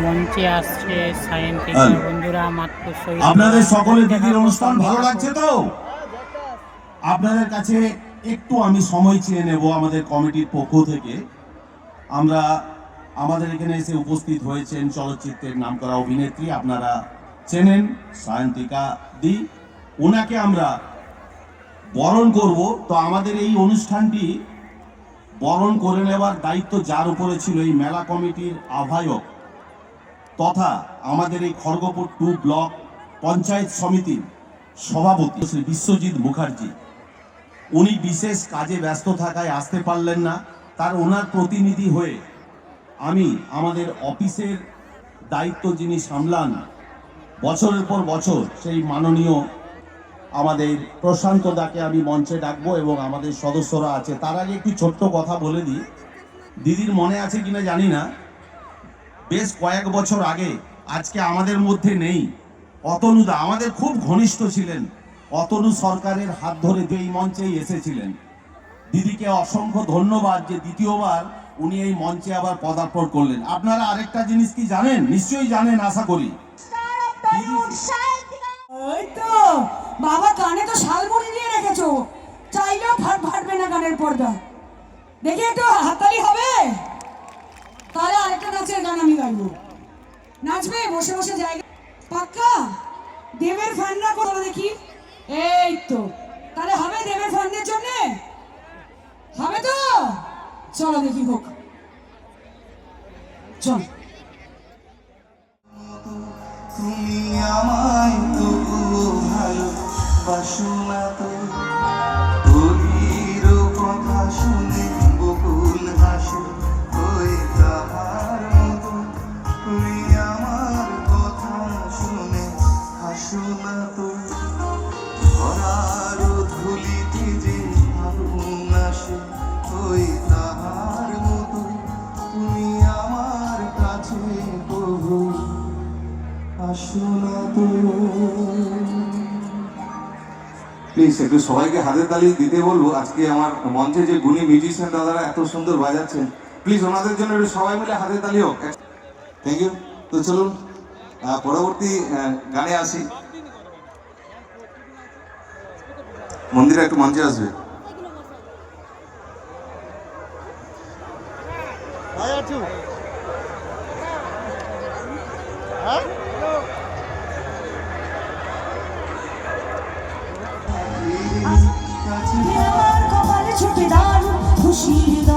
মঞ্চে আসছে সায়েন্টিফিক বন্ধুরা মাত্র আপনাদের সকলের দিদির অনুষ্ঠান ভালো লাগছে তো? আপনাদের কাছে একটু আমি সময় চেয়ে নেব আমাদের কমিটির পক্ষ থেকে। আমরা আমাদের এখানে এসে উপস্থিত হয়েছেন চলচ্চিত্রের নামকরা অভিনেত্রী আপনারা চেনেন সায়ন্তিকা দি। ওনাকে আমরা বরণ করব। তো আমাদের এই অনুষ্ঠানটি বরণ করে নেওয়ার দায়িত্ব যার উপরে ছিল এই মেলা কমিটির আহ্বায়ক। তথা আমাদের এই খড়গপুর টু ব্লক পঞ্চায়েত সমিতির সভাপতি শ্রী বিশ্বজিৎ মুখার্জি। উনি বিশেষ কাজে ব্যস্ত থাকায় আসতে পারলেন না। তার ওনার প্রতিনিধি হয়ে আমি আমাদের অফিসের দায়িত্ব যিনি সামলান, বছরের পর বছর সেই মাননীয় আমাদের প্রশান্ত দাকে আমি মঞ্চে ডাকবো এবং আমাদের সদস্যরা আছে। তার আগে একটি ছোট্ট কথা বলে দিই। দিদির মনে আছে কিনা জানি না। বেশ কয়েক বছর আগে, আজকে আমাদের মধ্যে নেই। অতনুদা আমাদের খুব ঘনিষ্ঠ ছিলেন। অতনু সরকারের হাত ধরে এই মঞ্চেই এসেছিলেন। দিদিকে অসংখ্য ধন্যবাদ যে দ্বিতীয়বার উনি এই মঞ্চে আবার পদার্পণ করলেন। আপনারা আরেকটা জিনিস কি জানেন? নিশ্চয়ই জানেন, আশা করি। বাবা কানে তো শালমুড়ি দিয়ে রেখেছো। চাইলেও ফাট ফাটবে না কানের পর্দা। দেখি একটু হাততালি হবে তাহলে আরেকটা নাচের গান নাচবে, বসে বসে জায়গা। পাক্কা? দেবের ফ্যান না করো দেখি। এই তো। তাহলে হবে দেবের ফ্যানদের জন্য? হবে তো? চলো দেখি হোক। চল। তুমি আমায় তবুও ভালোবাসো না তো? আসে তুমি আমার কাছে প্রভু। প্লিজ, একটু সবাইকে হাতের তালি দিতে বলব। আজকে আমার মঞ্চে যে গুণী মিউজিশিয়ান দাদারা এত সুন্দর বাজাচ্ছেন, প্লিজ ওনাদের জন্য একটু সবাই মিলে হাতের তালি হোক। থ্যাংক ইউ তো চলুন পরবর্তী গানে আসি। মন্দিরা একটু মঞ্চে আসবে। খুশির